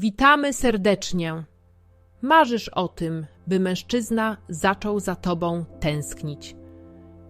Witamy serdecznie. Marzysz o tym, by mężczyzna zaczął za tobą tęsknić,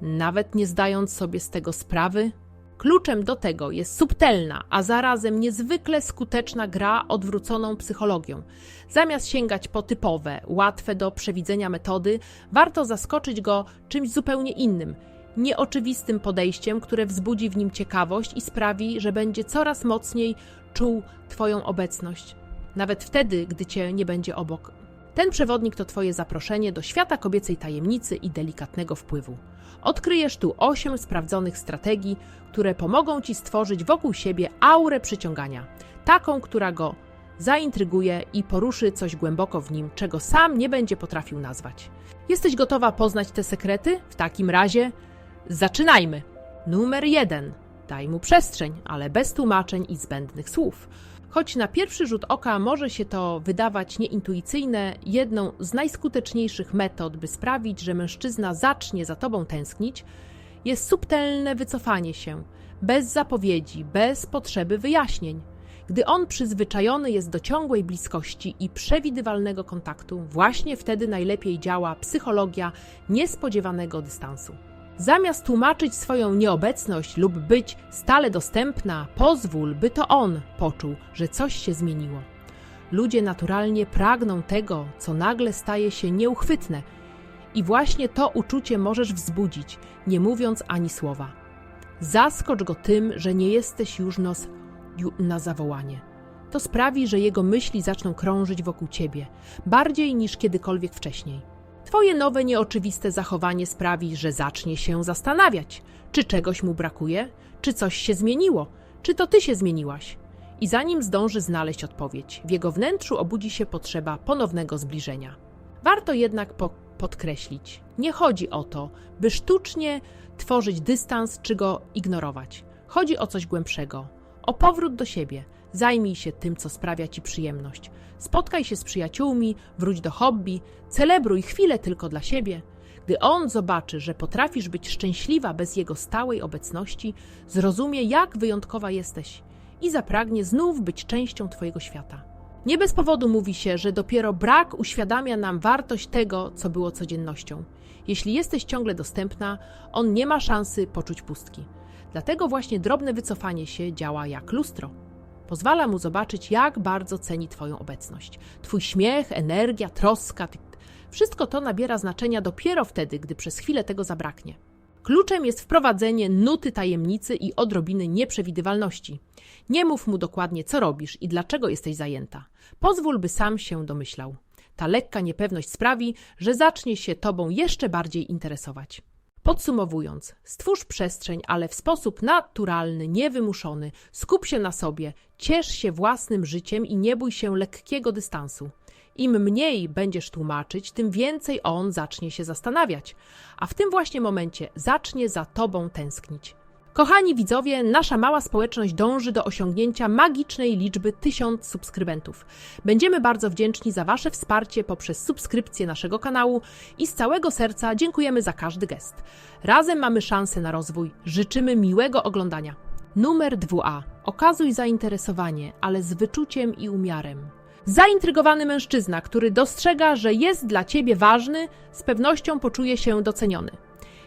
nawet nie zdając sobie z tego sprawy? Kluczem do tego jest subtelna, a zarazem niezwykle skuteczna gra odwróconą psychologią. Zamiast sięgać po typowe, łatwe do przewidzenia metody, warto zaskoczyć go czymś zupełnie innym, nieoczywistym podejściem, które wzbudzi w nim ciekawość i sprawi, że będzie coraz mocniej czuł Twoją obecność, nawet wtedy, gdy Cię nie będzie obok. Ten przewodnik to Twoje zaproszenie do świata kobiecej tajemnicy i delikatnego wpływu. Odkryjesz tu osiem sprawdzonych strategii, które pomogą Ci stworzyć wokół siebie aurę przyciągania, taką, która go zaintryguje i poruszy coś głęboko w nim, czego sam nie będzie potrafił nazwać. Jesteś gotowa poznać te sekrety? W takim razie zaczynajmy! Numer jeden. Daj mu przestrzeń, ale bez tłumaczeń i zbędnych słów. Choć na pierwszy rzut oka może się to wydawać nieintuicyjne, jedną z najskuteczniejszych metod, by sprawić, że mężczyzna zacznie za tobą tęsknić, jest subtelne wycofanie się, bez zapowiedzi, bez potrzeby wyjaśnień. Gdy on przyzwyczajony jest do ciągłej bliskości i przewidywalnego kontaktu, właśnie wtedy najlepiej działa psychologia niespodziewanego dystansu. Zamiast tłumaczyć swoją nieobecność lub być stale dostępna, pozwól, by to on poczuł, że coś się zmieniło. Ludzie naturalnie pragną tego, co nagle staje się nieuchwytne, i właśnie to uczucie możesz wzbudzić, nie mówiąc ani słowa. Zaskocz go tym, że nie jesteś już nos na zawołanie. To sprawi, że jego myśli zaczną krążyć wokół ciebie, bardziej niż kiedykolwiek wcześniej. Twoje nowe, nieoczywiste zachowanie sprawi, że zacznie się zastanawiać, czy czegoś mu brakuje, czy coś się zmieniło, czy to ty się zmieniłaś. I zanim zdąży znaleźć odpowiedź, w jego wnętrzu obudzi się potrzeba ponownego zbliżenia. Warto jednak po podkreślić, nie chodzi o to, by sztucznie tworzyć dystans czy go ignorować. Chodzi o coś głębszego, o powrót do siebie. Zajmij się tym, co sprawia ci przyjemność. Spotkaj się z przyjaciółmi, wróć do hobby, celebruj chwilę tylko dla siebie. Gdy on zobaczy, że potrafisz być szczęśliwa bez jego stałej obecności, zrozumie, jak wyjątkowa jesteś i zapragnie znów być częścią Twojego świata. Nie bez powodu mówi się, że dopiero brak uświadamia nam wartość tego, co było codziennością. Jeśli jesteś ciągle dostępna, on nie ma szansy poczuć pustki. Dlatego właśnie drobne wycofanie się działa jak lustro. Pozwala mu zobaczyć, jak bardzo ceni Twoją obecność. Twój śmiech, energia, troska wszystko to nabiera znaczenia dopiero wtedy, gdy przez chwilę tego zabraknie. Kluczem jest wprowadzenie nuty tajemnicy i odrobiny nieprzewidywalności. Nie mów mu dokładnie, co robisz i dlaczego jesteś zajęta. Pozwól, by sam się domyślał. Ta lekka niepewność sprawi, że zacznie się tobą jeszcze bardziej interesować. Podsumowując, stwórz przestrzeń, ale w sposób naturalny, niewymuszony. Skup się na sobie, ciesz się własnym życiem i nie bój się lekkiego dystansu. Im mniej będziesz tłumaczyć, tym więcej on zacznie się zastanawiać, a w tym właśnie momencie zacznie za tobą tęsknić. Kochani widzowie, nasza mała społeczność dąży do osiągnięcia magicznej liczby 1000 subskrybentów. Będziemy bardzo wdzięczni za Wasze wsparcie poprzez subskrypcję naszego kanału i z całego serca dziękujemy za każdy gest. Razem mamy szansę na rozwój. Życzymy miłego oglądania. Numer 2a. Okazuj zainteresowanie, ale z wyczuciem i umiarem. Zaintrygowany mężczyzna, który dostrzega, że jest dla ciebie ważny, z pewnością poczuje się doceniony.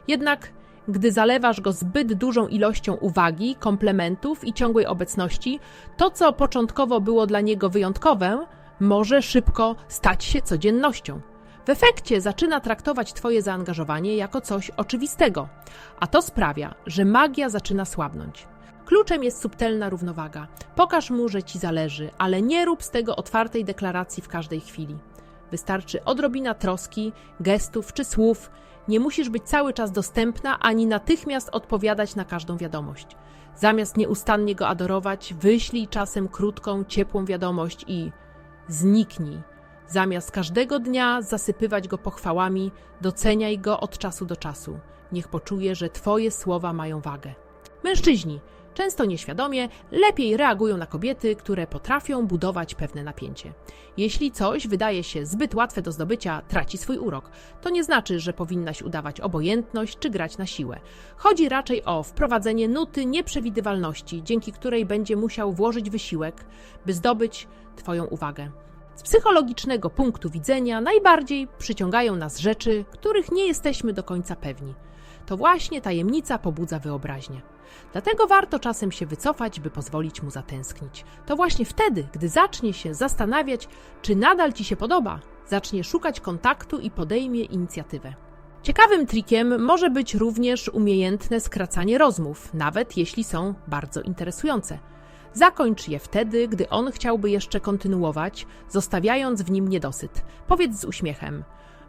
Jednak gdy zalewasz go zbyt dużą ilością uwagi, komplementów i ciągłej obecności, to co początkowo było dla niego wyjątkowe, może szybko stać się codziennością. W efekcie zaczyna traktować Twoje zaangażowanie jako coś oczywistego, a to sprawia, że magia zaczyna słabnąć. Kluczem jest subtelna równowaga. Pokaż mu, że ci zależy, ale nie rób z tego otwartej deklaracji w każdej chwili. Wystarczy odrobina troski, gestów czy słów. Nie musisz być cały czas dostępna ani natychmiast odpowiadać na każdą wiadomość. Zamiast nieustannie go adorować, wyślij czasem krótką, ciepłą wiadomość i zniknij. Zamiast każdego dnia zasypywać go pochwałami, doceniaj go od czasu do czasu. Niech poczuje, że Twoje słowa mają wagę. Mężczyźni, często nieświadomie, lepiej reagują na kobiety, które potrafią budować pewne napięcie. Jeśli coś wydaje się zbyt łatwe do zdobycia, traci swój urok. To nie znaczy, że powinnaś udawać obojętność czy grać na siłę. Chodzi raczej o wprowadzenie nuty nieprzewidywalności, dzięki której będzie musiał włożyć wysiłek, by zdobyć Twoją uwagę. Z psychologicznego punktu widzenia najbardziej przyciągają nas rzeczy, których nie jesteśmy do końca pewni. To właśnie tajemnica pobudza wyobraźnię. Dlatego warto czasem się wycofać, by pozwolić mu zatęsknić. To właśnie wtedy, gdy zacznie się zastanawiać, czy nadal ci się podoba, zacznie szukać kontaktu i podejmie inicjatywę. Ciekawym trikiem może być również umiejętne skracanie rozmów, nawet jeśli są bardzo interesujące. Zakończ je wtedy, gdy on chciałby jeszcze kontynuować, zostawiając w nim niedosyt. Powiedz z uśmiechem: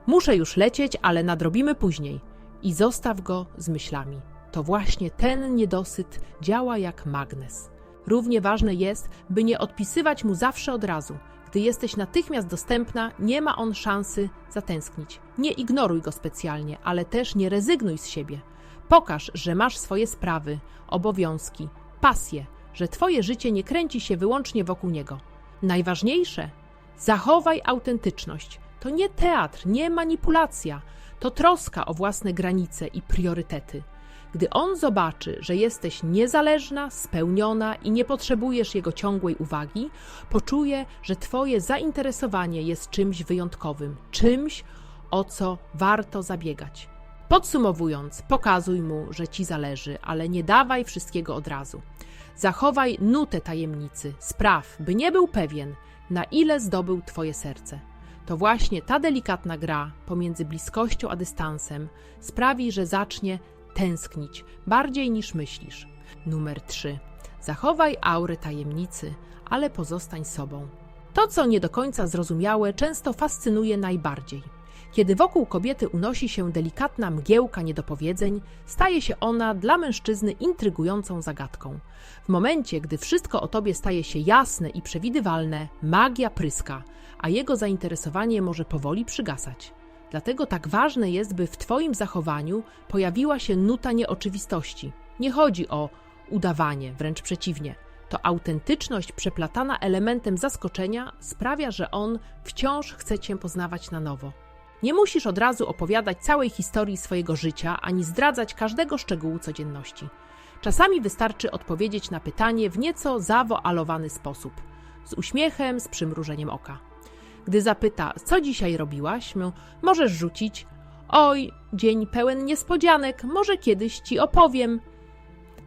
Muszę już lecieć, ale nadrobimy później. I zostaw go z myślami. To właśnie ten niedosyt działa jak magnes. Równie ważne jest, by nie odpisywać mu zawsze od razu. Gdy jesteś natychmiast dostępna, nie ma on szansy zatęsknić. Nie ignoruj go specjalnie, ale też nie rezygnuj z siebie. Pokaż, że masz swoje sprawy, obowiązki, pasje, że twoje życie nie kręci się wyłącznie wokół niego. Najważniejsze, zachowaj autentyczność. To nie teatr, nie manipulacja, to troska o własne granice i priorytety. Gdy on zobaczy, że jesteś niezależna, spełniona i nie potrzebujesz jego ciągłej uwagi, poczuje, że Twoje zainteresowanie jest czymś wyjątkowym, czymś, o co warto zabiegać. Podsumowując, pokazuj mu, że ci zależy, ale nie dawaj wszystkiego od razu. Zachowaj nutę tajemnicy, spraw, by nie był pewien, na ile zdobył Twoje serce. To właśnie ta delikatna gra pomiędzy bliskością a dystansem sprawi, że zacznie tęsknić bardziej niż myślisz. Numer 3. Zachowaj aurę tajemnicy, ale pozostań sobą. To, co nie do końca zrozumiałe, często fascynuje najbardziej. Kiedy wokół kobiety unosi się delikatna mgiełka niedopowiedzeń, staje się ona dla mężczyzny intrygującą zagadką. W momencie, gdy wszystko o tobie staje się jasne i przewidywalne, magia pryska, a jego zainteresowanie może powoli przygasać. Dlatego tak ważne jest, by w Twoim zachowaniu pojawiła się nuta nieoczywistości. Nie chodzi o udawanie, wręcz przeciwnie. To autentyczność przeplatana elementem zaskoczenia sprawia, że on wciąż chce Cię poznawać na nowo. Nie musisz od razu opowiadać całej historii swojego życia ani zdradzać każdego szczegółu codzienności. Czasami wystarczy odpowiedzieć na pytanie w nieco zawoalowany sposób, z uśmiechem, z przymrużeniem oka. Gdy zapyta, co dzisiaj robiłaś, możesz rzucić: Oj, dzień pełen niespodzianek, może kiedyś ci opowiem.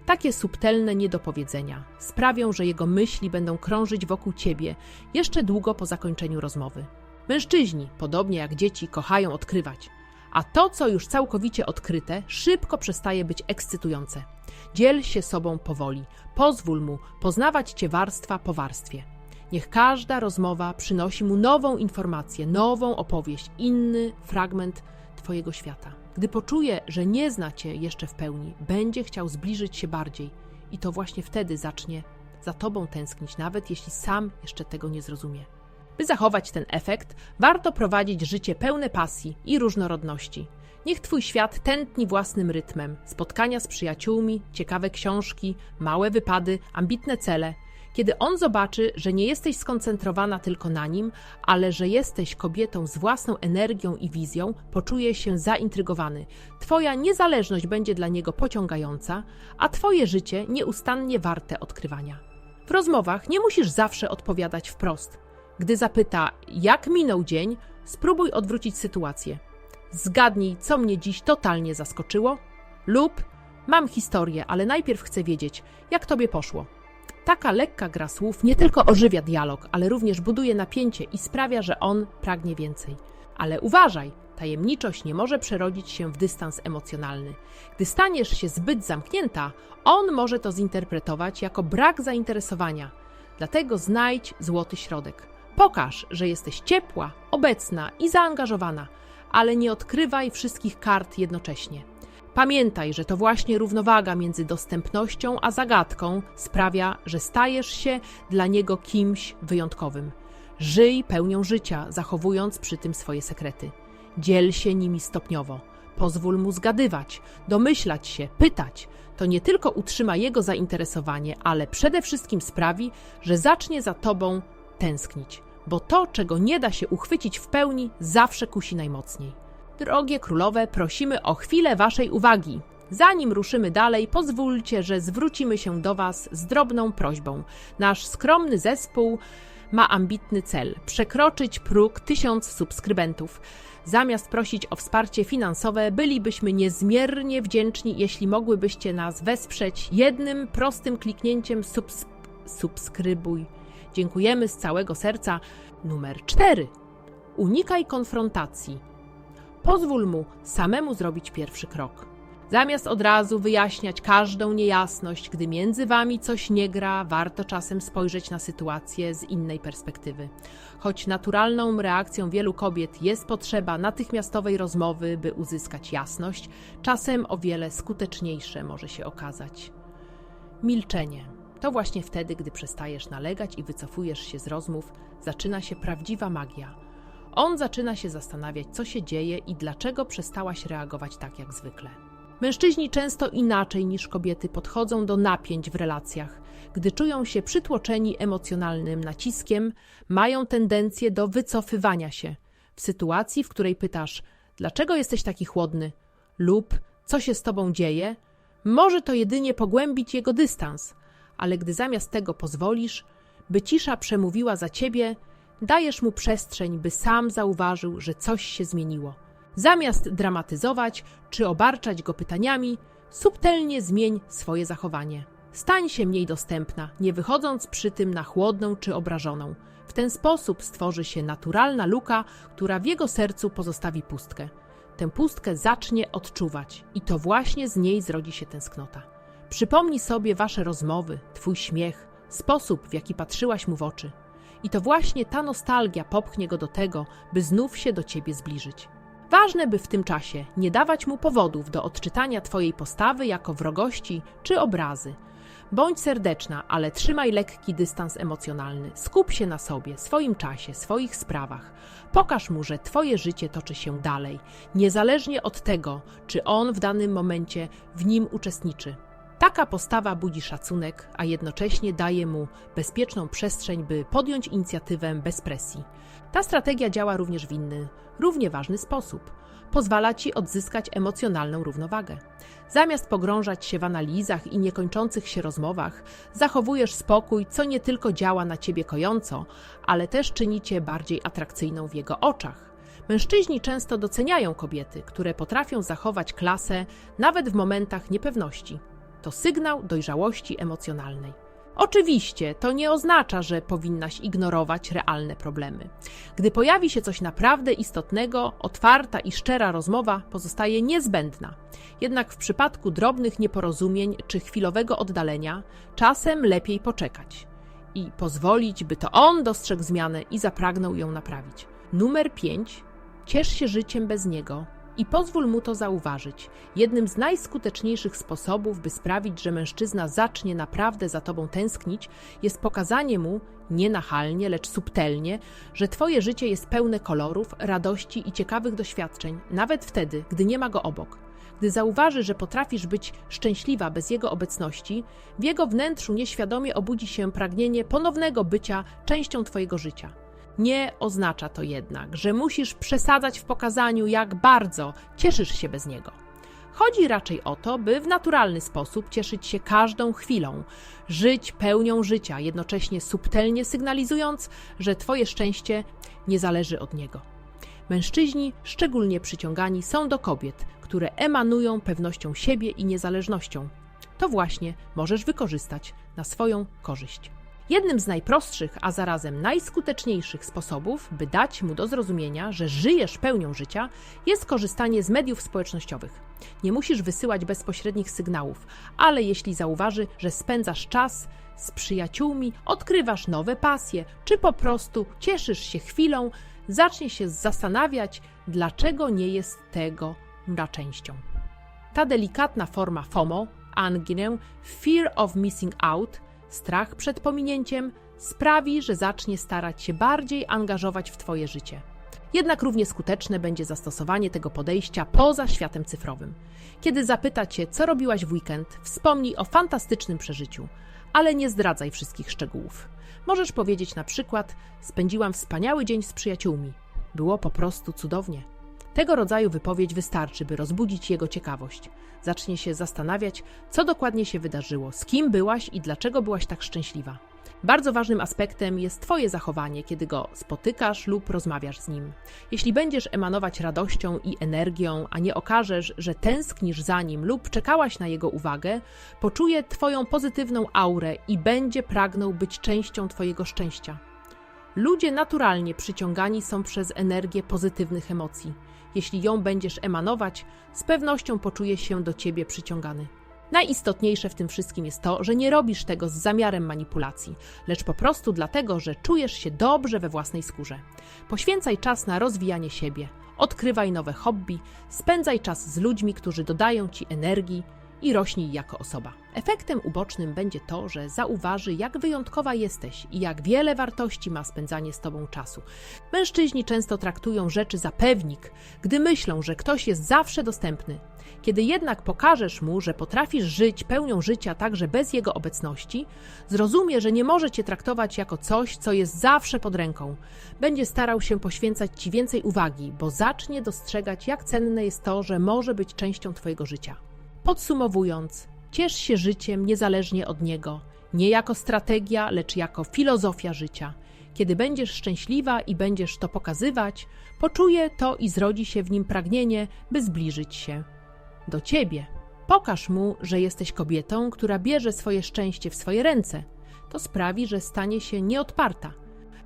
Takie subtelne niedopowiedzenia sprawią, że jego myśli będą krążyć wokół ciebie jeszcze długo po zakończeniu rozmowy. Mężczyźni, podobnie jak dzieci, kochają odkrywać, a to, co już całkowicie odkryte, szybko przestaje być ekscytujące. Dziel się sobą powoli, pozwól mu poznawać cię warstwa po warstwie. Niech każda rozmowa przynosi mu nową informację, nową opowieść, inny fragment Twojego świata. Gdy poczuje, że nie zna Cię jeszcze w pełni, będzie chciał zbliżyć się bardziej i to właśnie wtedy zacznie za Tobą tęsknić, nawet jeśli sam jeszcze tego nie zrozumie. By zachować ten efekt, warto prowadzić życie pełne pasji i różnorodności. Niech Twój świat tętni własnym rytmem. Spotkania z przyjaciółmi, ciekawe książki, małe wypady, ambitne cele – kiedy on zobaczy, że nie jesteś skoncentrowana tylko na nim, ale że jesteś kobietą z własną energią i wizją, poczuje się zaintrygowany. Twoja niezależność będzie dla niego pociągająca, a Twoje życie nieustannie warte odkrywania. W rozmowach nie musisz zawsze odpowiadać wprost. Gdy zapyta, jak minął dzień, spróbuj odwrócić sytuację. Zgadnij, co mnie dziś totalnie zaskoczyło, lub mam historię, ale najpierw chcę wiedzieć, jak tobie poszło. Taka lekka gra słów nie tylko ożywia dialog, ale również buduje napięcie i sprawia, że on pragnie więcej. Ale uważaj, tajemniczość nie może przerodzić się w dystans emocjonalny. Gdy staniesz się zbyt zamknięta, on może to zinterpretować jako brak zainteresowania. Dlatego znajdź złoty środek. Pokaż, że jesteś ciepła, obecna i zaangażowana, ale nie odkrywaj wszystkich kart jednocześnie. Pamiętaj, że to właśnie równowaga między dostępnością a zagadką sprawia, że stajesz się dla niego kimś wyjątkowym. Żyj pełnią życia, zachowując przy tym swoje sekrety. Dziel się nimi stopniowo. Pozwól mu zgadywać, domyślać się, pytać. to nie tylko utrzyma jego zainteresowanie, ale przede wszystkim sprawi, że zacznie za tobą tęsknić, bo to, czego nie da się uchwycić w pełni, zawsze kusi najmocniej. Drogie królowe, prosimy o chwilę waszej uwagi. Zanim ruszymy dalej, pozwólcie, że zwrócimy się do Was z drobną prośbą. Nasz skromny zespół ma ambitny cel przekroczyć próg tysiąc subskrybentów. Zamiast prosić o wsparcie finansowe, bylibyśmy niezmiernie wdzięczni, jeśli mogłybyście nas wesprzeć jednym prostym kliknięciem subs subskrybuj. Dziękujemy z całego serca. Numer 4. Unikaj konfrontacji. Pozwól mu samemu zrobić pierwszy krok. Zamiast od razu wyjaśniać każdą niejasność, gdy między wami coś nie gra, warto czasem spojrzeć na sytuację z innej perspektywy. Choć naturalną reakcją wielu kobiet jest potrzeba natychmiastowej rozmowy, by uzyskać jasność, czasem o wiele skuteczniejsze może się okazać. Milczenie. To właśnie wtedy, gdy przestajesz nalegać i wycofujesz się z rozmów, zaczyna się prawdziwa magia. On zaczyna się zastanawiać, co się dzieje i dlaczego przestałaś reagować tak jak zwykle. Mężczyźni często inaczej niż kobiety podchodzą do napięć w relacjach. Gdy czują się przytłoczeni emocjonalnym naciskiem, mają tendencję do wycofywania się. W sytuacji, w której pytasz, dlaczego jesteś taki chłodny, lub co się z tobą dzieje, może to jedynie pogłębić jego dystans, ale gdy zamiast tego pozwolisz, by cisza przemówiła za ciebie, dajesz mu przestrzeń, by sam zauważył, że coś się zmieniło. Zamiast dramatyzować czy obarczać go pytaniami, subtelnie zmień swoje zachowanie. Stań się mniej dostępna, nie wychodząc przy tym na chłodną czy obrażoną. W ten sposób stworzy się naturalna luka, która w jego sercu pozostawi pustkę. Tę pustkę zacznie odczuwać i to właśnie z niej zrodzi się tęsknota. Przypomnij sobie wasze rozmowy, twój śmiech, sposób, w jaki patrzyłaś mu w oczy. I to właśnie ta nostalgia popchnie go do tego, by znów się do ciebie zbliżyć. Ważne, by w tym czasie nie dawać mu powodów do odczytania Twojej postawy jako wrogości czy obrazy. Bądź serdeczna, ale trzymaj lekki dystans emocjonalny. Skup się na sobie, swoim czasie, swoich sprawach. Pokaż mu, że Twoje życie toczy się dalej, niezależnie od tego, czy on w danym momencie w nim uczestniczy. Taka postawa budzi szacunek, a jednocześnie daje mu bezpieczną przestrzeń, by podjąć inicjatywę bez presji. Ta strategia działa również w inny, równie ważny sposób. Pozwala ci odzyskać emocjonalną równowagę. Zamiast pogrążać się w analizach i niekończących się rozmowach, zachowujesz spokój, co nie tylko działa na ciebie kojąco, ale też czyni cię bardziej atrakcyjną w jego oczach. Mężczyźni często doceniają kobiety, które potrafią zachować klasę nawet w momentach niepewności. To sygnał dojrzałości emocjonalnej. Oczywiście to nie oznacza, że powinnaś ignorować realne problemy. Gdy pojawi się coś naprawdę istotnego, otwarta i szczera rozmowa pozostaje niezbędna. Jednak w przypadku drobnych nieporozumień czy chwilowego oddalenia, czasem lepiej poczekać i pozwolić, by to on dostrzegł zmianę i zapragnął ją naprawić. Numer 5. Ciesz się życiem bez niego, i pozwól mu to zauważyć. Jednym z najskuteczniejszych sposobów, by sprawić, że mężczyzna zacznie naprawdę za tobą tęsknić, jest pokazanie mu, nie nachalnie, lecz subtelnie, że twoje życie jest pełne kolorów, radości i ciekawych doświadczeń, nawet wtedy, gdy nie ma go obok. Gdy zauważy, że potrafisz być szczęśliwa bez jego obecności, w jego wnętrzu nieświadomie obudzi się pragnienie ponownego bycia częścią twojego życia. Nie oznacza to jednak, że musisz przesadzać w pokazaniu, jak bardzo cieszysz się bez niego. Chodzi raczej o to, by w naturalny sposób cieszyć się każdą chwilą, żyć pełnią życia, jednocześnie subtelnie sygnalizując, że Twoje szczęście nie zależy od niego. Mężczyźni szczególnie przyciągani są do kobiet, które emanują pewnością siebie i niezależnością. To właśnie możesz wykorzystać na swoją korzyść. Jednym z najprostszych, a zarazem najskuteczniejszych sposobów, by dać mu do zrozumienia, że żyjesz pełnią życia, jest korzystanie z mediów społecznościowych. Nie musisz wysyłać bezpośrednich sygnałów, ale jeśli zauważy, że spędzasz czas z przyjaciółmi, odkrywasz nowe pasje, czy po prostu cieszysz się chwilą, zacznie się zastanawiać, dlaczego nie jest tego na częścią. Ta delikatna forma FOMO, anginę Fear of Missing Out, Strach przed pominięciem sprawi, że zacznie starać się bardziej angażować w Twoje życie. Jednak równie skuteczne będzie zastosowanie tego podejścia poza światem cyfrowym. Kiedy zapyta cię, co robiłaś w weekend, wspomnij o fantastycznym przeżyciu, ale nie zdradzaj wszystkich szczegółów. Możesz powiedzieć na przykład: Spędziłam wspaniały dzień z przyjaciółmi. Było po prostu cudownie. Tego rodzaju wypowiedź wystarczy, by rozbudzić jego ciekawość. Zacznie się zastanawiać, co dokładnie się wydarzyło, z kim byłaś i dlaczego byłaś tak szczęśliwa. Bardzo ważnym aspektem jest Twoje zachowanie, kiedy go spotykasz lub rozmawiasz z nim. Jeśli będziesz emanować radością i energią, a nie okażesz, że tęsknisz za nim lub czekałaś na jego uwagę, poczuje Twoją pozytywną aurę i będzie pragnął być częścią Twojego szczęścia. Ludzie naturalnie przyciągani są przez energię pozytywnych emocji. Jeśli ją będziesz emanować, z pewnością poczuje się do ciebie przyciągany. Najistotniejsze w tym wszystkim jest to, że nie robisz tego z zamiarem manipulacji, lecz po prostu dlatego, że czujesz się dobrze we własnej skórze. Poświęcaj czas na rozwijanie siebie, odkrywaj nowe hobby, spędzaj czas z ludźmi, którzy dodają ci energii i rośnij jako osoba. Efektem ubocznym będzie to, że zauważy, jak wyjątkowa jesteś i jak wiele wartości ma spędzanie z tobą czasu. Mężczyźni często traktują rzeczy za pewnik, gdy myślą, że ktoś jest zawsze dostępny. Kiedy jednak pokażesz mu, że potrafisz żyć pełnią życia także bez jego obecności, zrozumie, że nie może cię traktować jako coś, co jest zawsze pod ręką. Będzie starał się poświęcać ci więcej uwagi, bo zacznie dostrzegać, jak cenne jest to, że może być częścią twojego życia. Podsumowując, ciesz się życiem niezależnie od niego, nie jako strategia, lecz jako filozofia życia. Kiedy będziesz szczęśliwa i będziesz to pokazywać, poczuje to i zrodzi się w nim pragnienie, by zbliżyć się do ciebie. Pokaż mu, że jesteś kobietą, która bierze swoje szczęście w swoje ręce. To sprawi, że stanie się nieodparta.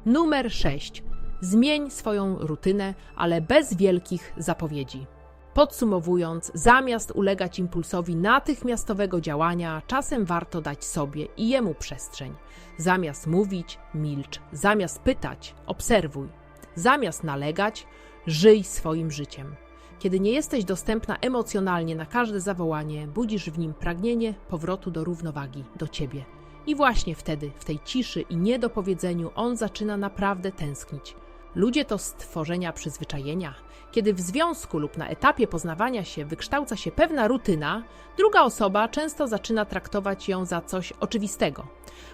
Numer 6. Zmień swoją rutynę, ale bez wielkich zapowiedzi. Podsumowując, zamiast ulegać impulsowi natychmiastowego działania, czasem warto dać sobie i jemu przestrzeń. Zamiast mówić, milcz. Zamiast pytać, obserwuj. Zamiast nalegać, żyj swoim życiem. Kiedy nie jesteś dostępna emocjonalnie na każde zawołanie, budzisz w nim pragnienie powrotu do równowagi, do ciebie. I właśnie wtedy, w tej ciszy i niedopowiedzeniu, on zaczyna naprawdę tęsknić. Ludzie to stworzenia przyzwyczajenia. Kiedy w związku lub na etapie poznawania się wykształca się pewna rutyna, druga osoba często zaczyna traktować ją za coś oczywistego.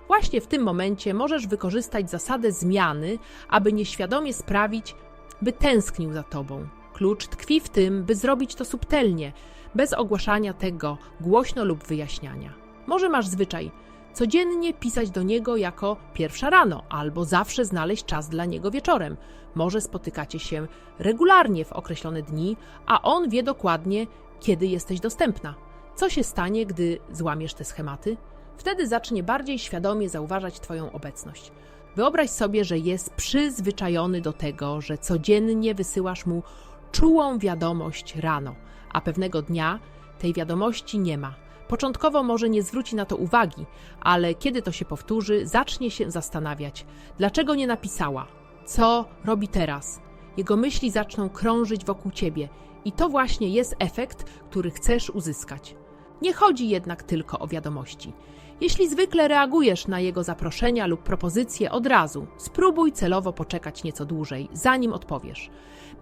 Właśnie w tym momencie możesz wykorzystać zasadę zmiany, aby nieświadomie sprawić, by tęsknił za tobą. Klucz tkwi w tym, by zrobić to subtelnie, bez ogłaszania tego głośno lub wyjaśniania. Może masz zwyczaj codziennie pisać do niego jako pierwsza rano, albo zawsze znaleźć czas dla niego wieczorem. Może spotykacie się regularnie w określone dni, a on wie dokładnie, kiedy jesteś dostępna. Co się stanie, gdy złamiesz te schematy? Wtedy zacznie bardziej świadomie zauważać Twoją obecność. Wyobraź sobie, że jest przyzwyczajony do tego, że codziennie wysyłasz mu czułą wiadomość rano, a pewnego dnia tej wiadomości nie ma. Początkowo może nie zwróci na to uwagi, ale kiedy to się powtórzy, zacznie się zastanawiać, dlaczego nie napisała, co robi teraz. Jego myśli zaczną krążyć wokół ciebie i to właśnie jest efekt, który chcesz uzyskać. Nie chodzi jednak tylko o wiadomości. Jeśli zwykle reagujesz na jego zaproszenia lub propozycje od razu, spróbuj celowo poczekać nieco dłużej, zanim odpowiesz.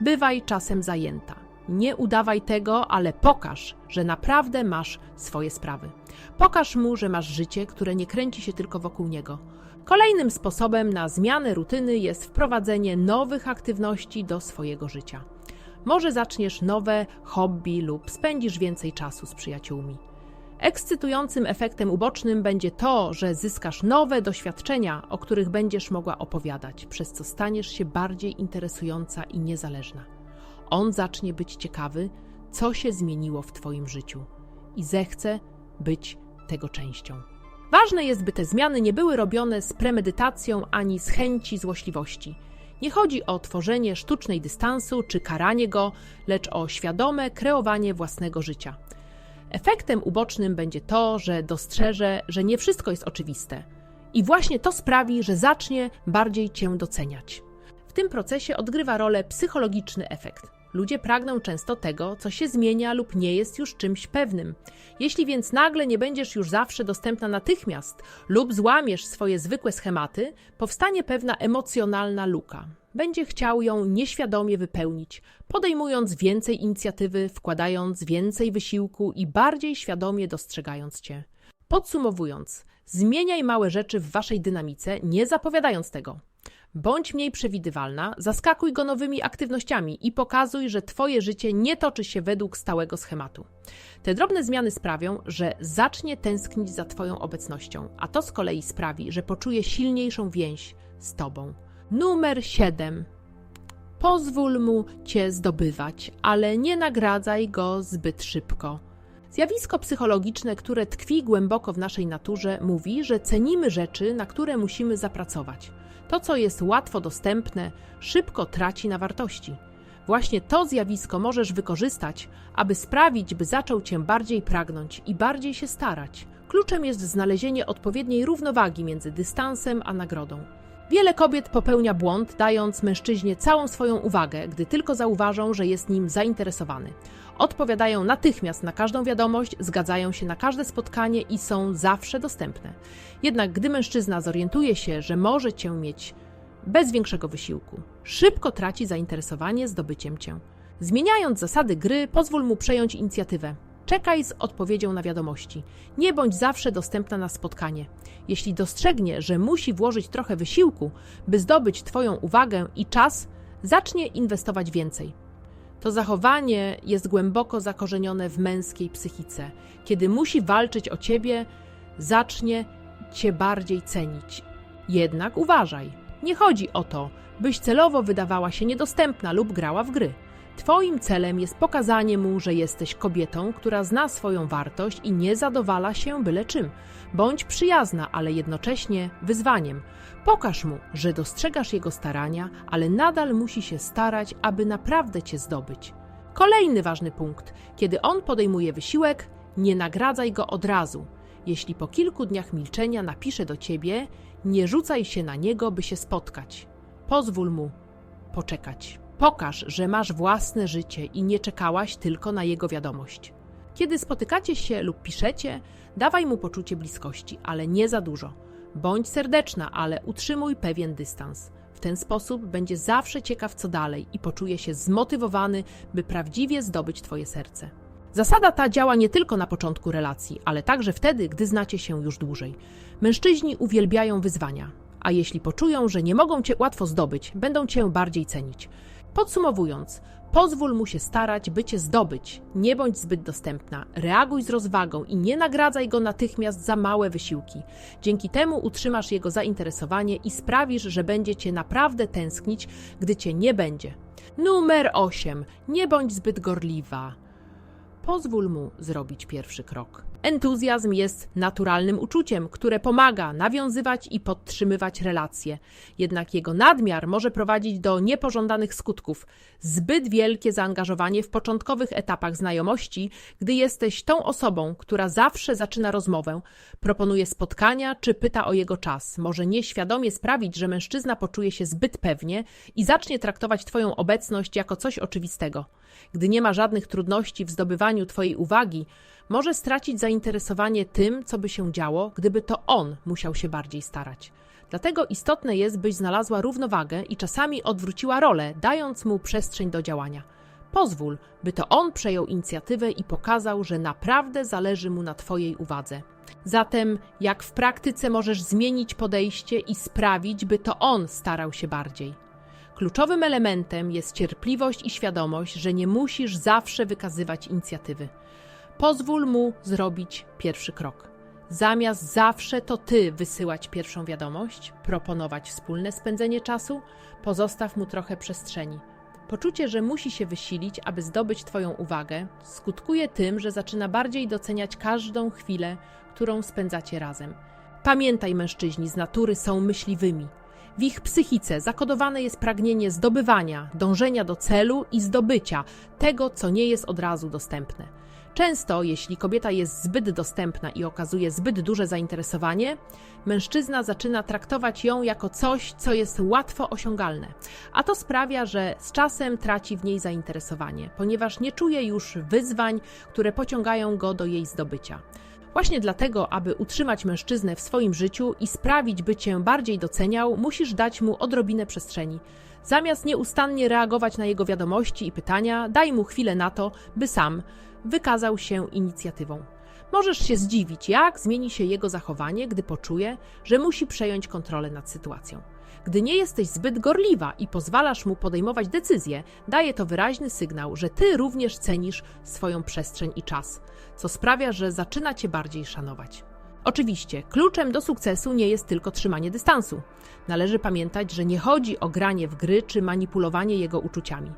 Bywaj czasem zajęta. Nie udawaj tego, ale pokaż, że naprawdę masz swoje sprawy. Pokaż mu, że masz życie, które nie kręci się tylko wokół niego. Kolejnym sposobem na zmianę rutyny jest wprowadzenie nowych aktywności do swojego życia. Może zaczniesz nowe hobby lub spędzisz więcej czasu z przyjaciółmi. Ekscytującym efektem ubocznym będzie to, że zyskasz nowe doświadczenia, o których będziesz mogła opowiadać, przez co staniesz się bardziej interesująca i niezależna. On zacznie być ciekawy, co się zmieniło w Twoim życiu i zechce być tego częścią. Ważne jest, by te zmiany nie były robione z premedytacją ani z chęci złośliwości. Nie chodzi o tworzenie sztucznej dystansu czy karanie go, lecz o świadome kreowanie własnego życia. Efektem ubocznym będzie to, że dostrzeże, że nie wszystko jest oczywiste. I właśnie to sprawi, że zacznie bardziej cię doceniać. W tym procesie odgrywa rolę psychologiczny efekt. Ludzie pragną często tego, co się zmienia lub nie jest już czymś pewnym. Jeśli więc nagle nie będziesz już zawsze dostępna natychmiast lub złamiesz swoje zwykłe schematy, powstanie pewna emocjonalna luka. Będzie chciał ją nieświadomie wypełnić, podejmując więcej inicjatywy, wkładając więcej wysiłku i bardziej świadomie dostrzegając cię. Podsumowując, zmieniaj małe rzeczy w waszej dynamice, nie zapowiadając tego. Bądź mniej przewidywalna, zaskakuj go nowymi aktywnościami i pokazuj, że Twoje życie nie toczy się według stałego schematu. Te drobne zmiany sprawią, że zacznie tęsknić za Twoją obecnością, a to z kolei sprawi, że poczuje silniejszą więź z Tobą. Numer 7. Pozwól mu Cię zdobywać, ale nie nagradzaj go zbyt szybko. Zjawisko psychologiczne, które tkwi głęboko w naszej naturze, mówi, że cenimy rzeczy, na które musimy zapracować. To, co jest łatwo dostępne, szybko traci na wartości. Właśnie to zjawisko możesz wykorzystać, aby sprawić, by zaczął cię bardziej pragnąć i bardziej się starać. Kluczem jest znalezienie odpowiedniej równowagi między dystansem a nagrodą. Wiele kobiet popełnia błąd, dając mężczyźnie całą swoją uwagę, gdy tylko zauważą, że jest nim zainteresowany. Odpowiadają natychmiast na każdą wiadomość, zgadzają się na każde spotkanie i są zawsze dostępne. Jednak gdy mężczyzna zorientuje się, że może cię mieć bez większego wysiłku, szybko traci zainteresowanie zdobyciem cię. Zmieniając zasady gry, pozwól mu przejąć inicjatywę. Czekaj z odpowiedzią na wiadomości. Nie bądź zawsze dostępna na spotkanie. Jeśli dostrzegnie, że musi włożyć trochę wysiłku, by zdobyć Twoją uwagę i czas, zacznie inwestować więcej. To zachowanie jest głęboko zakorzenione w męskiej psychice. Kiedy musi walczyć o Ciebie, zacznie Cię bardziej cenić. Jednak uważaj, nie chodzi o to, byś celowo wydawała się niedostępna lub grała w gry. Twoim celem jest pokazanie mu, że jesteś kobietą, która zna swoją wartość i nie zadowala się byle czym. Bądź przyjazna, ale jednocześnie wyzwaniem. Pokaż mu, że dostrzegasz jego starania, ale nadal musi się starać, aby naprawdę cię zdobyć. Kolejny ważny punkt. Kiedy on podejmuje wysiłek, nie nagradzaj go od razu. Jeśli po kilku dniach milczenia napisze do ciebie, nie rzucaj się na niego, by się spotkać. Pozwól mu poczekać. Pokaż, że masz własne życie i nie czekałaś tylko na jego wiadomość. Kiedy spotykacie się lub piszecie, dawaj mu poczucie bliskości, ale nie za dużo. Bądź serdeczna, ale utrzymuj pewien dystans. W ten sposób będzie zawsze ciekaw co dalej i poczuje się zmotywowany, by prawdziwie zdobyć Twoje serce. Zasada ta działa nie tylko na początku relacji, ale także wtedy, gdy znacie się już dłużej. Mężczyźni uwielbiają wyzwania, a jeśli poczują, że nie mogą Cię łatwo zdobyć, będą Cię bardziej cenić. Podsumowując, pozwól mu się starać, by cię zdobyć. Nie bądź zbyt dostępna, reaguj z rozwagą i nie nagradzaj go natychmiast za małe wysiłki. Dzięki temu utrzymasz jego zainteresowanie i sprawisz, że będzie cię naprawdę tęsknić, gdy cię nie będzie. Numer 8. Nie bądź zbyt gorliwa. Pozwól mu zrobić pierwszy krok. Entuzjazm jest naturalnym uczuciem, które pomaga nawiązywać i podtrzymywać relacje. Jednak jego nadmiar może prowadzić do niepożądanych skutków. Zbyt wielkie zaangażowanie w początkowych etapach znajomości, gdy jesteś tą osobą, która zawsze zaczyna rozmowę, proponuje spotkania czy pyta o jego czas, może nieświadomie sprawić, że mężczyzna poczuje się zbyt pewnie i zacznie traktować Twoją obecność jako coś oczywistego. Gdy nie ma żadnych trudności w zdobywaniu Twojej uwagi, może stracić zainteresowanie tym, co by się działo, gdyby to on musiał się bardziej starać. Dlatego istotne jest, byś znalazła równowagę i czasami odwróciła rolę, dając mu przestrzeń do działania. Pozwól, by to on przejął inicjatywę i pokazał, że naprawdę zależy mu na Twojej uwadze. Zatem, jak w praktyce możesz zmienić podejście i sprawić, by to on starał się bardziej? Kluczowym elementem jest cierpliwość i świadomość, że nie musisz zawsze wykazywać inicjatywy. Pozwól mu zrobić pierwszy krok. Zamiast zawsze to ty wysyłać pierwszą wiadomość, proponować wspólne spędzenie czasu, pozostaw mu trochę przestrzeni. Poczucie, że musi się wysilić, aby zdobyć Twoją uwagę, skutkuje tym, że zaczyna bardziej doceniać każdą chwilę, którą spędzacie razem. Pamiętaj, mężczyźni z natury są myśliwymi. W ich psychice zakodowane jest pragnienie zdobywania, dążenia do celu i zdobycia tego, co nie jest od razu dostępne. Często, jeśli kobieta jest zbyt dostępna i okazuje zbyt duże zainteresowanie, mężczyzna zaczyna traktować ją jako coś, co jest łatwo osiągalne, a to sprawia, że z czasem traci w niej zainteresowanie, ponieważ nie czuje już wyzwań, które pociągają go do jej zdobycia. Właśnie dlatego, aby utrzymać mężczyznę w swoim życiu i sprawić, by cię bardziej doceniał, musisz dać mu odrobinę przestrzeni. Zamiast nieustannie reagować na jego wiadomości i pytania, daj mu chwilę na to, by sam wykazał się inicjatywą. Możesz się zdziwić, jak zmieni się jego zachowanie, gdy poczuje, że musi przejąć kontrolę nad sytuacją. Gdy nie jesteś zbyt gorliwa i pozwalasz mu podejmować decyzje, daje to wyraźny sygnał, że ty również cenisz swoją przestrzeń i czas, co sprawia, że zaczyna cię bardziej szanować. Oczywiście, kluczem do sukcesu nie jest tylko trzymanie dystansu. Należy pamiętać, że nie chodzi o granie w gry czy manipulowanie jego uczuciami.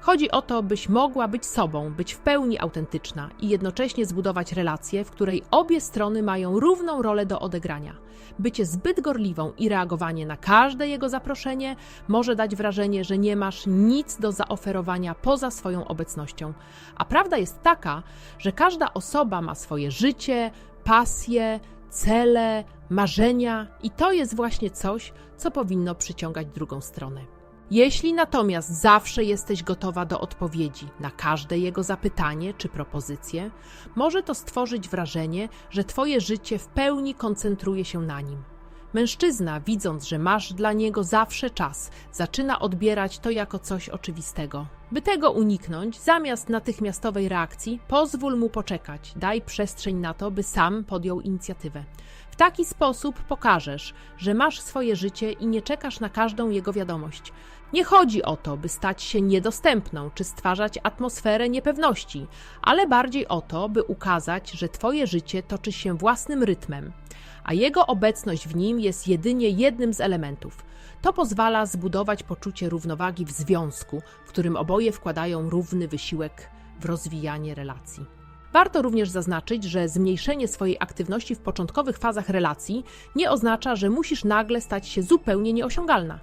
Chodzi o to, byś mogła być sobą, być w pełni autentyczna i jednocześnie zbudować relację, w której obie strony mają równą rolę do odegrania. Bycie zbyt gorliwą i reagowanie na każde jego zaproszenie może dać wrażenie, że nie masz nic do zaoferowania poza swoją obecnością. A prawda jest taka, że każda osoba ma swoje życie, pasje, cele, marzenia i to jest właśnie coś, co powinno przyciągać drugą stronę. Jeśli natomiast zawsze jesteś gotowa do odpowiedzi na każde jego zapytanie czy propozycję, może to stworzyć wrażenie, że Twoje życie w pełni koncentruje się na nim. Mężczyzna, widząc, że masz dla niego zawsze czas, zaczyna odbierać to jako coś oczywistego. By tego uniknąć, zamiast natychmiastowej reakcji, pozwól mu poczekać, daj przestrzeń na to, by sam podjął inicjatywę. W taki sposób pokażesz, że masz swoje życie i nie czekasz na każdą jego wiadomość. Nie chodzi o to, by stać się niedostępną czy stwarzać atmosferę niepewności, ale bardziej o to, by ukazać, że Twoje życie toczy się własnym rytmem, a jego obecność w nim jest jedynie jednym z elementów. To pozwala zbudować poczucie równowagi w związku, w którym oboje wkładają równy wysiłek w rozwijanie relacji. Warto również zaznaczyć, że zmniejszenie swojej aktywności w początkowych fazach relacji nie oznacza, że musisz nagle stać się zupełnie nieosiągalna.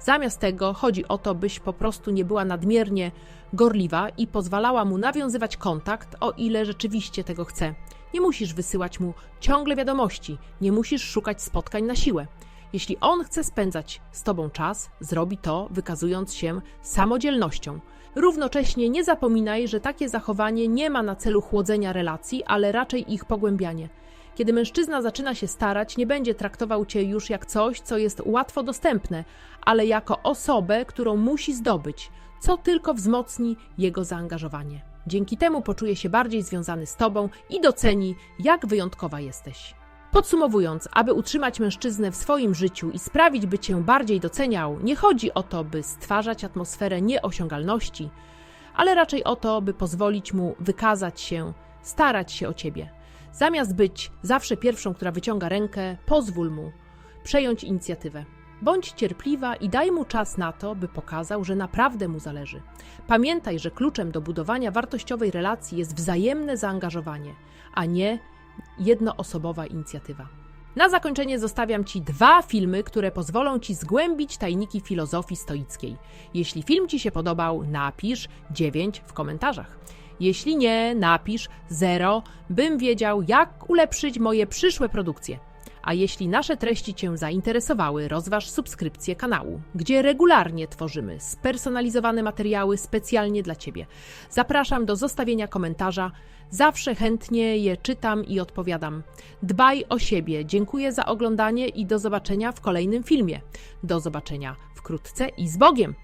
Zamiast tego chodzi o to, byś po prostu nie była nadmiernie gorliwa i pozwalała mu nawiązywać kontakt, o ile rzeczywiście tego chce. Nie musisz wysyłać mu ciągle wiadomości, nie musisz szukać spotkań na siłę. Jeśli on chce spędzać z tobą czas, zrobi to, wykazując się samodzielnością. Równocześnie nie zapominaj, że takie zachowanie nie ma na celu chłodzenia relacji, ale raczej ich pogłębianie. Kiedy mężczyzna zaczyna się starać, nie będzie traktował cię już jak coś, co jest łatwo dostępne, ale jako osobę, którą musi zdobyć, co tylko wzmocni jego zaangażowanie. Dzięki temu poczuje się bardziej związany z tobą i doceni, jak wyjątkowa jesteś. Podsumowując, aby utrzymać mężczyznę w swoim życiu i sprawić, by cię bardziej doceniał, nie chodzi o to, by stwarzać atmosferę nieosiągalności, ale raczej o to, by pozwolić mu wykazać się, starać się o ciebie. Zamiast być zawsze pierwszą, która wyciąga rękę, pozwól mu przejąć inicjatywę. Bądź cierpliwa i daj mu czas na to, by pokazał, że naprawdę mu zależy. Pamiętaj, że kluczem do budowania wartościowej relacji jest wzajemne zaangażowanie, a nie jednoosobowa inicjatywa. Na zakończenie zostawiam Ci dwa filmy, które pozwolą Ci zgłębić tajniki filozofii stoickiej. Jeśli film Ci się podobał, napisz 9 w komentarzach. Jeśli nie, napisz 0, bym wiedział, jak ulepszyć moje przyszłe produkcje. A jeśli nasze treści Cię zainteresowały, rozważ subskrypcję kanału, gdzie regularnie tworzymy spersonalizowane materiały specjalnie dla Ciebie. Zapraszam do zostawienia komentarza. Zawsze chętnie je czytam i odpowiadam. Dbaj o siebie. Dziękuję za oglądanie i do zobaczenia w kolejnym filmie. Do zobaczenia wkrótce i z Bogiem!